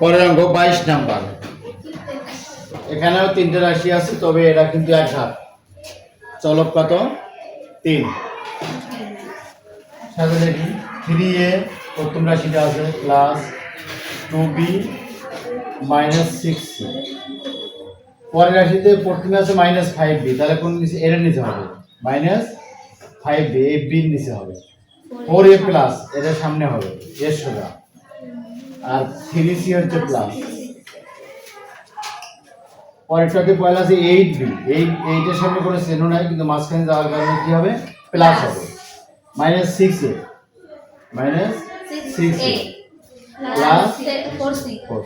পরের অঙ্ক বাইশ নাম্বার। এখানেও তিনটে রাশি আছে, তবে এরা কিন্তু এক হাত। চলক কত? তিন। সাথে দেখি থ্রি এ প্রথম রাশিটা আছে plus two B minus six পরের রাশিতে প্রথমে আছে মাইনাস ফাইভ বি তাহলে কোন নিচে, এর নিচে হবে? মাইনাস ফাইভ বি এ বির নিচে হবে। ফোর এ প্লাস এটা সামনে হবে এর সোজা। আর থ্রি সি হচ্ছে প্লাস পরেরটাতে পয়লা আছে এইট বি এইট এইটের সামনে কোনো সেনো নাই কিন্তু মাঝখানে যাওয়ার কারণে কি হবে? প্লাস হবে। Minus six A minus six A plus four C four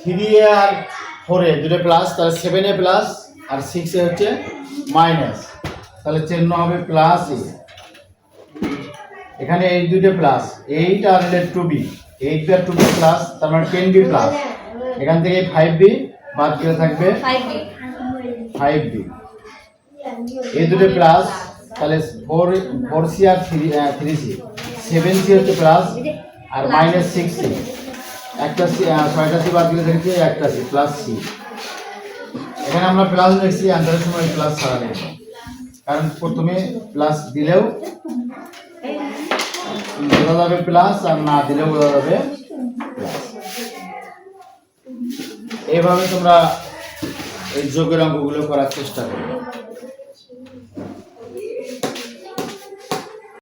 three A R four A দুটো প্লাস তাহলে সেভেন এ প্লাস আর সিক্স এ হচ্ছে মাইনাস তাহলে চিহ্ন হবে প্লাস এ এখানে এই দুটো প্লাস এইট আর টু বি এইট বি আর টু বি প্লাস তার মানে টেন বি প্লাস এখান থেকে ফাইভ বি বাদ দিয়ে থাকবে ফাইভ বি এই দুটো প্লাস তাহলে ফোর ফোর সি আর three three C seven C হচ্ছে প্লাস আর মাইনাস সিক্স সি একটা সি ছয়টা সি বাদ দিলে দেখছি একটা সি প্লাস সি এখানে আমরা প্লাস লিখছি অ্যান্সারের সময় প্লাস ছাড়া নেই। কারণ প্রথমে প্লাস দিলেও বোঝা যাবে প্লাস আর না দিলেও বোঝা যাবে এইভাবে তোমরা এই যোগের অঙ্কগুলো করার চেষ্টা করবে